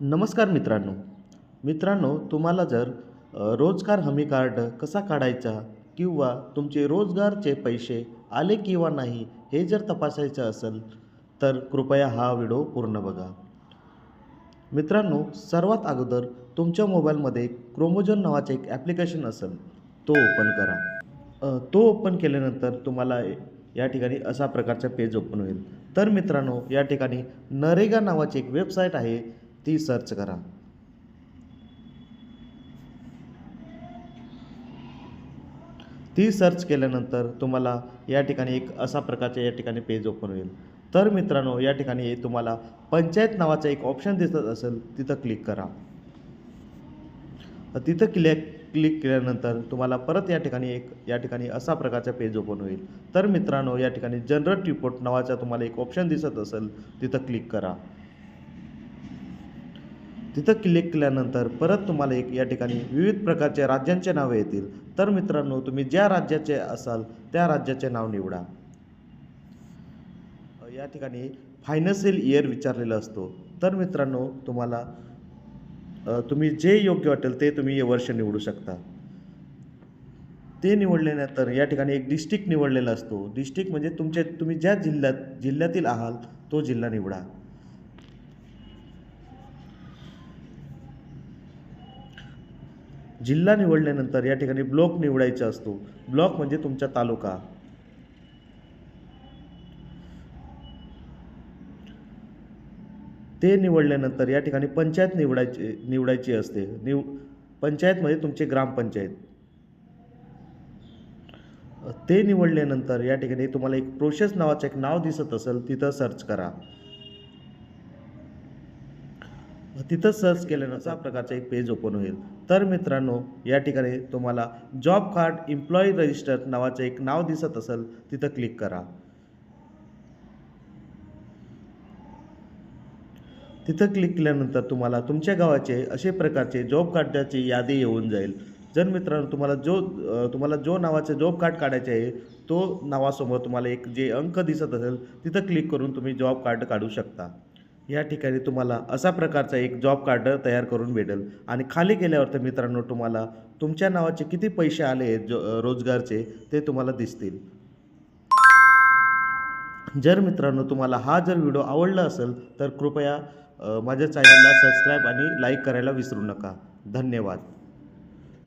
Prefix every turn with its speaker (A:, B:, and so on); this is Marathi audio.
A: नमस्कार मित्रांनो. मित्रांनो तुम्हाला जर रोजगार हमी कार्ड कसा काढायचा किंवा तुमचे रोजगारचे पैसे आले किंवा नाही हे जर तपासायचं असेल तर कृपया हा व्हिडिओ पूर्ण बघा. मित्रांनो सर्वात अगोदर तुमच्या मोबाईलमध्ये क्रोमोजोन नावाचे एक ॲप्लिकेशन असेल तो ओपन करा. तो ओपन केल्यानंतर तुम्हाला या ठिकाणी अशा प्रकारचा पेज ओपन होईल. तर मित्रांनो या ठिकाणी नरेगा नावाची एक वेबसाईट आहे ती सर्च करा. ती सर्च केल्यानंतर तुम्हाला या ठिकाणी एक असा प्रकारचे या ठिकाणी पेज ओपन होईल. तर मित्रांनो या ठिकाणी तुम्हाला पंचायत नावाचं एक ऑप्शन दिसत असेल तिथं क्लिक करा. तिथं क्लिक क्लिक केल्यानंतर तुम्हाला परत या ठिकाणी एक या ठिकाणी असा प्रकारचा पेज ओपन होईल. तर मित्रांनो या ठिकाणी जनरल रिपोर्ट नावाचा तुम्हाला एक ऑप्शन दिसत असेल तिथं क्लिक करा. तिथं क्लिक केल्यानंतर परत तुम्हाला एक या ठिकाणी विविध प्रकारच्या राज्यांचे नावे येतील. तर मित्रांनो तुम्ही ज्या राज्याचे असाल त्या राज्याचे नाव निवडा. या ठिकाणी फायनान्शियल इयर विचारलेला असतो. तर मित्रांनो तुम्हाला तुम्ही जे योग्य वाटेल ते तुम्ही हे वर्ष निवडू शकता. ते निवडल्यानंतर या ठिकाणी एक डिस्ट्रिक्ट निवडलेला असतो. डिस्ट्रिक्ट म्हणजे तुमच्या तुम्ही ज्या जिल्ह्यात जिल्ह्यातील आहात तो जिल्हा निवडा. जिल्हा निवडल्यानंतर या ठिकाणी ब्लॉक निवडायचा असतो. ब्लॉक म्हणजे तुमचा तालुका. ते निवडल्यानंतर या ठिकाणी पंचायत निवडायची निवडायची असते. निव पंचायतमध्ये तुमचे ग्रामपंचायत. ते निवडल्यानंतर या ठिकाणी तुम्हाला एक प्रोसेस नावाचं एक नाव दिसत असेल तिथं सर्च करा. तिथं सर्च केल्यानं असा प्रकारचा एक पेज ओपन होईल. तर मित्रांनो या ठिकाणी तुम्हाला जॉब कार्ड एम्प्लॉई रजिस्टर नावाचं एक नाव दिसत असेल तिथं क्लिक करा. तिथं क्लिक केल्यानंतर तुम्हाला तुमच्या गावाचे असे प्रकारचे जॉब कार्डाची यादी येऊन जाईल. जर मित्रांनो तुम्हाला जो तुम्हाला जो नावाचे जॉब कार्ड काढायचे आहे तो नावासमोर तुम्हाला एक जे अंक दिसत असेल तिथं क्लिक करून तुम्ही जॉब कार्ड काढू शकता. या ठिकाणी तुम्हाला असा प्रकारचा एक जॉब कार्ड तयार करून भेटेल. आणि खाली गेल्यावर तर मित्रांनो तुम्हाला तुमच्या नावाचे किती पैसे आले आहेत जो रोजगारचे ते तुम्हाला दिसतील. जर मित्रांनो तुम्हाला हा जर व्हिडिओ आवडला असेल तर कृपया माझ्या चॅनलला सबस्क्राईब आणि लाईक करायला विसरू नका. धन्यवाद.